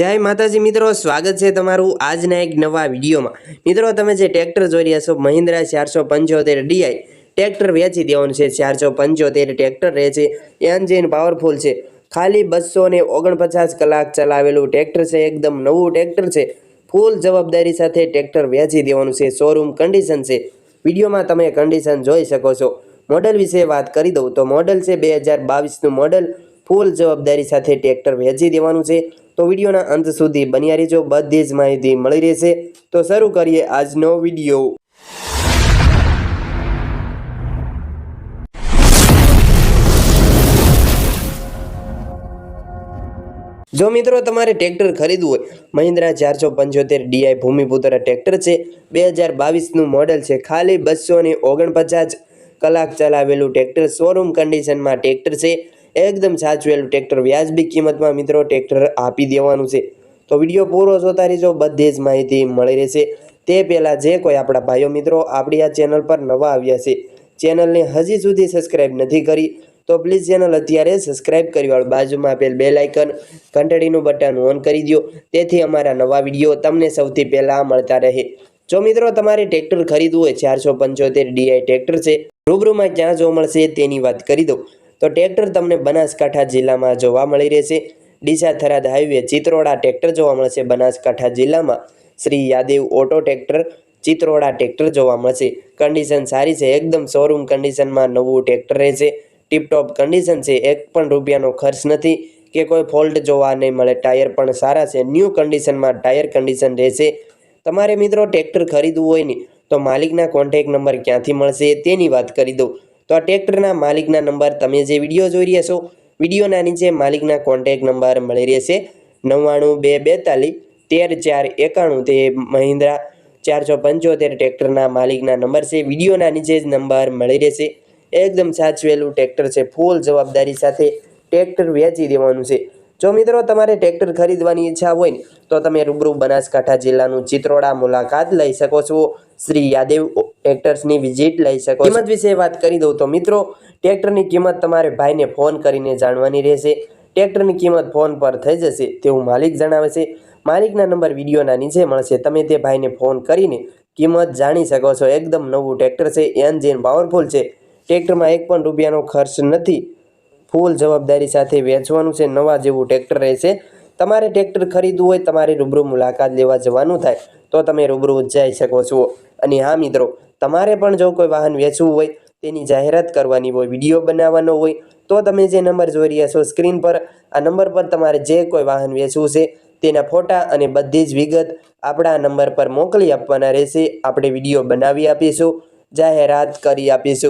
જય માતાજી મિત્રો, સ્વાગત છે તમારું આજના એક નવા વિડીયોમાં. મિત્રો, તમે જે ટ્રેક્ટર જોઈ રહ્યા છો, મહિન્દ્રા ચારસો પંચોતેર ડીઆઈ ટ્રેક્ટર વેચી દેવાનું છે, ચારસો પંચોતેર ટ્રેક્ટર રહે છે એન્જિન પાવરફુલ છે. ખાલી બસો ને ઓગણપચાસ કલાક ચલાવેલું ટ્રેક્ટર છે, એકદમ નવું ટ્રેક્ટર છે. ફૂલ જવાબદારી સાથે ટ્રેક્ટર વેચી દેવાનું છે શોરૂમ કન્ડિશન છે. વિડીયોમાં તમે કન્ડિશન જોઈ શકો છો. મોડલ વિશે વાત કરી દઉં તો, મોડલ છે બે હજાર બાવીસનું મોડલ. ફૂલ જવાબદારી સાથે ટ્રેક્ટર વેચી દેવાનું છે. તો વિડીયોના અંત સુધી બન્યા રહેજો. બધી જ માહિતી મળી રહેશે. તો શરૂ કરીએ આજનો વીડિયો. જો મિત્રો તમારે ટ્રેક્ટર ખરીદવું હોય, મહિન્દ્રા ચારસો પંચોતેર ડીઆઈ ભૂમિપુત્ર ટ્રેક્ટર છે. બે હજાર બાવીસનું મોડલ છે. ખાલી બસો ઓગણપચાસ કલાક ચલાવેલું ટ્રેક્ટર શોરૂમ કન્ડિશનમાં ટ્રેક્ટર છે. એકદમ સાચવેલું ટ્રેક્ટર વ્યાજબી કિંમતમાં મિત્રો ટ્રેક્ટર આપી દેવાનું છે. તો વીડિયો પૂરો જોતા રહેજો, બધી જ માહિતી મળી રહેશે. તે પહેલાં જે કોઈ આપણા ભાઈઓ મિત્રો આપણી આ ચેનલ પર નવા આવ્યા છે ચેનલને હજી સુધી સબસ્ક્રાઈબ નથી કરી, તો પ્લીઝ ચેનલ અત્યારે સબસ્ક્રાઇબ કરી વાળો, બાજુમાં આપેલ બે લાઇકન ઘંટડીનું બટન ઓન કરી દો તેથી અમારા નવા વીડિયો તમને સૌથી પહેલાં મળતા રહે. જો મિત્રો તમારે ટ્રેક્ટર ખરીદવું હોય, ચારસો પંચોતેર ડીઆઈ ટ્રેક્ટર છે, રૂબરૂમાં ક્યાં જોવા મળશે તેની વાત કરી દઉં. તો ટ્રેક્ટર તમને બનાસકાંઠા જિલ્લામાં જોવા મળી રહેશે. ડીસા થરાદ હાઈવે ચિત્રોડા ટ્રેક્ટર જોવા મળશે. બનાસકાંઠા જિલ્લામાં Shri Yadev auto tractor Chitroda tractor જોવા મળશે. કન્ડિશન સારી છે. એકદમ શોરૂમ કન્ડિશનમાં નવું ટ્રેક્ટર રહેશે. ટીપટોપ કન્ડિશન છે. એક પણ રૂપિયાનો ખર્ચ નથી કે કોઈ ફોલ્ટ જોવા નહીં મળે. ટાયર પણ સારા છે. ન્યૂ કન્ડિશનમાં ટાયર કન્ડિશન રહેશે. તમારે મિત્રો ટ્રેક્ટર ખરીદવું હોય ને તો માલિકના કોન્ટેક નંબર ક્યાંથી મળશે તેની વાત કરી દઉં. તો આ ટ્રેક્ટરના માલિકના નંબર તમે જે વીડિયો જોઈ રહ્યા છો, વિડીયોના નીચે માલિકના કોન્ટેક નંબર મળી રહેશે. નવ્વાણું બે બેતાલીસ તેર ચાર એકાણું તે મહિન્દ્રા ચારસો પંચોતેર ટ્રેક્ટરના માલિકના નંબર છે. વિડીયોના નીચે જ નંબર મળી રહેશે. એકદમ સાચવેલું ટ્રેક્ટર છે. ફૂલ જવાબદારી સાથે ટ્રેક્ટર વેચી દેવાનું છે. જો મિત્રો તમારે ટ્રેક્ટર ખરીદવાની ઈચ્છા હોય ને તો તમે રૂબરૂ બનાસકાંઠા જિલ્લાનું ચિત્રોડા મુલાકાત લઈ શકો છો. શ્રી યાદેવ ટ્રેક્ટર્સની વિઝિટ લઈ શકો કિંમત વિશે વાત કરી દઉં તો મિત્રો, ટ્રેક્ટરની કિંમત તમારે ભાઈને ફોન કરીને જાણવાની રહેશે. ટ્રેક્ટરની કિંમત ફોન પર થઈ જશે તેવું માલિક જણાવે છે. માલિકના નંબર વિડીયોના નીચે મળશે, તમે તે ભાઈને ફોન કરીને કિંમત જાણી શકો છો. એકદમ નવું ટ્રેક્ટર છે એન્જિન પાવરફુલ છે. ટ્રેક્ટરમાં એક પણ રૂપિયાનો ખર્ચ નથી. ફૂલ જવાબદારી સાથે વેચવાનું છે, નવા જેવું ટ્રેક્ટર રહેશે. તમારે ટ્રેક્ટર ખરીદવું હોય, તમારે રૂબરૂ મુલાકાત લેવા જવાનું થાય, તો તમે રૂબરૂ જઈ શકો છો. અને હા મિત્રો, તમારે પણ જો કોઈ વાહન વેચવું હોય, તેની જાહેરાત કરવાની હોય, વીડિયો બનાવવાનો હોય, તો તમે જે નંબર જોઈ રહ્યા છો સ્ક્રીન પર, આ નંબર પર તમારે જે કોઈ વાહન વેચવું છે, તેના ફોટા અને બધી જ વિગત આપણા નંબર પર મોકલી આપવાના રહેશે. આપણે વીડિયો બનાવી આપીશું, જાહેરાત કરી આપીશું.